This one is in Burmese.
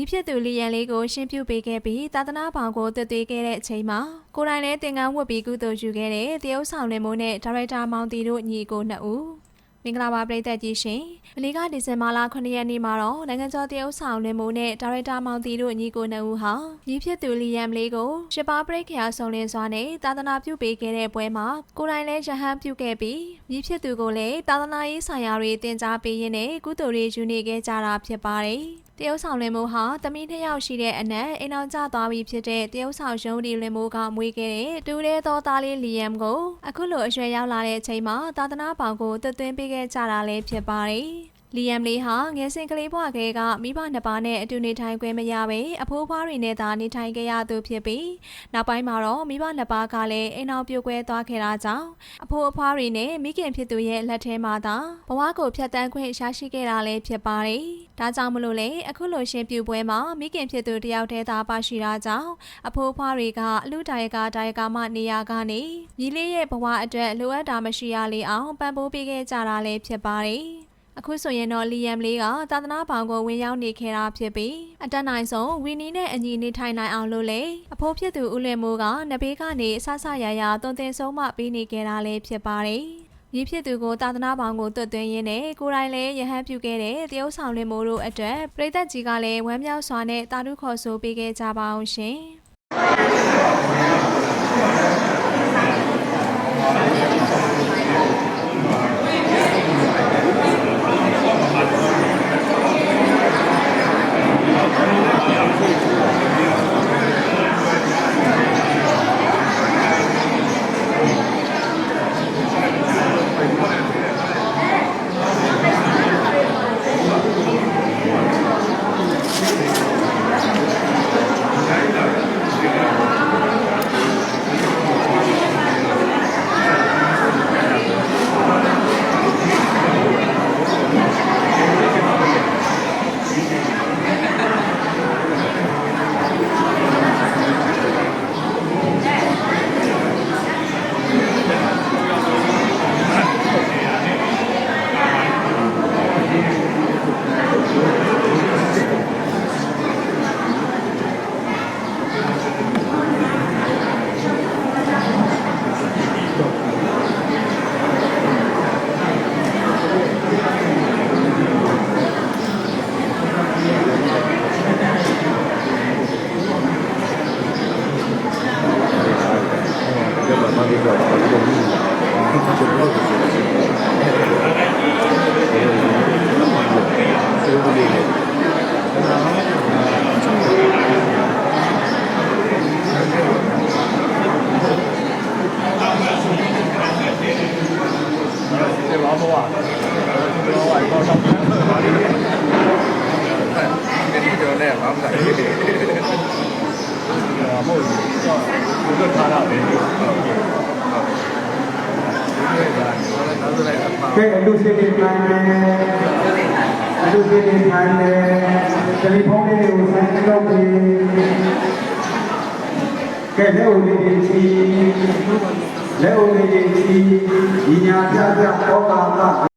ညီဖြစ်သူလီယန်လေးကိုရှင်းပြပေးခဲ့ပြီးသာသနာပေါင်ကိုတွေ့တွေ့ခဲ့တဲ့အချိန်မှာကိုယ်တိုင်လည်းတင်ကန်းဝတ်ပြီးကုသိုလ်ယူခဲ့တဲ့တရုတ်ဆောင်လင်မိုးနဲ့ဒါရိုက်တာမောင်တီတို့ညီကိုနှစ်ဦးမင်္ဂလာပါပရိသတ်ကြီးရှင်မနေ့ကဒီဇင်ဘာလ9ရက်နေ့မှာတော့နိုင်ငံကျော်တရုတ်ဆောင်လင်မိုးနဲ့ဒါရိုက်တာမောင်တီတို့ညီကိုနှစ်ဦးဟာညီဖြစ်သူလီယန်လေးကိုရှစ်ပါးပရိခရာဆောင်လင်စွာနဲ့သာသနာပြုပေးခဲ့တဲ့ပွဲမှာကိုယ်တိုင်လည်းရဟန်းပြုခဲ့ပြီးညီဖြစ်သူကိုလည်းသာသနာရေးဆိုင်ရာတွေတင် जा ပေးရင်းနဲ့ကုသိုလ်တွေယူနေခဲ့ကြတာဖြစ်ပါတယ် တရုတ်ဆောင်လင်မိုးဟာတမီးနှစ်ယောက်ရှိတဲ့အနက်အိမ်အောင်ကျသွားပြီဖြစ်တဲ့တရုတ်ဆောင်ရုံးဒီလင်မိုးကမွေးခဲ့တဲ့တူတဲ့သောသားလေးလီယမ်ကိုအခုလိုအရွယ်ရောက်လာတဲ့အချိန်မှာသာသနာပေါင်ကိုသွတ်သွင်းပေးခဲ့ကြတာလည်းဖြစ်ပါတယ်။ လီယမ်လေးဟာငယ်စဉ်ကလေးဘဝကလေးကမိဘနှစ်ပါးနဲ့အတူနေထိုင်ခွင့်မရဘဲအဖိုးဖွားတွေနဲ့သာနေထိုင်ခဲ့ရသူဖြစ်ပြီးနောက်ပိုင်းမှာတော့မိဘနှစ်ပါးကလည်းအိမ်အောင်ပြုတ်ကွဲသွားခဲ့တာကြောင့်အဖိုးအဖွားတွေနဲ့မိခင်ဖြစ်သူရဲ့လက်ထဲမှာသာဘဝကိုဖျက်ဆီးခွင့်ရရှိခဲ့တာလည်းဖြစ်ပါတယ်။ဒါကြောင့်မလို့လေအခုလိုရှင်ပြူပွဲမှာမိခင်ဖြစ်သူတယောက်တည်းသာပါရှိတာကြောင့်အဖိုးအဖွားတွေကအလူတိုင်ကတိုင်ကမှနေရာကနေညီလေးရဲ့ဘဝအတွက်လိုအပ်တာမရှိရလေအောင်ပံ့ပိုးပေးခဲ့ကြတာလည်းဖြစ်ပါတယ်။ အခုဆိုရင်တော့လီယမ်လေးကသာသနာဘောင်ကိုဝင်ရောက်နေခဲ့တာဖြစ်ပြီးအတက်နိုင်ဆုံးဝီနီနဲ့အညီနေထိုင်နိုင်အောင်လို့လေအဖိုးဖြစ်သူဦးလင်မိုးကနဘေးကနေဆဆရရသွန်သင်ဆုံးမပေးနေခဲ့တာလည်းဖြစ်ပါတယ်။ညီဖြစ်သူကိုသာသနာဘောင်ကိုတွတ်သွင်းရင်းနဲ့ကိုယ်တိုင်လည်းရဟန်းပြုခဲ့တဲ့တရုတ်ဆောင်လင်မိုးတို့အတွက်ပြည်သက်ကြီးကလည်းဝမ်းမြောက်စွာနဲ့တာတုခေါ်ဆိုပေးခဲ့ကြပါအောင်ရှင်။ မှမဆိုင်ဘူး။မဟုတ်ဘူး။တော့ဘုရားထားတာပဲ။ဟုတ်ကဲ့။ဟုတ်ကဲ့။ဒီ ကနောက်ဆိုလိုက်အမှားကဲအလူစီနေမှန်တယ်အလူစီနေမှန်တယ်တယ်လီဖုန်းလေးကိုဆက်လုပ်ပြီးကဲလက်ဦးလေးကြီးချီလက်ဦးလေးကြီးချီညီညာပြပြဩကာသ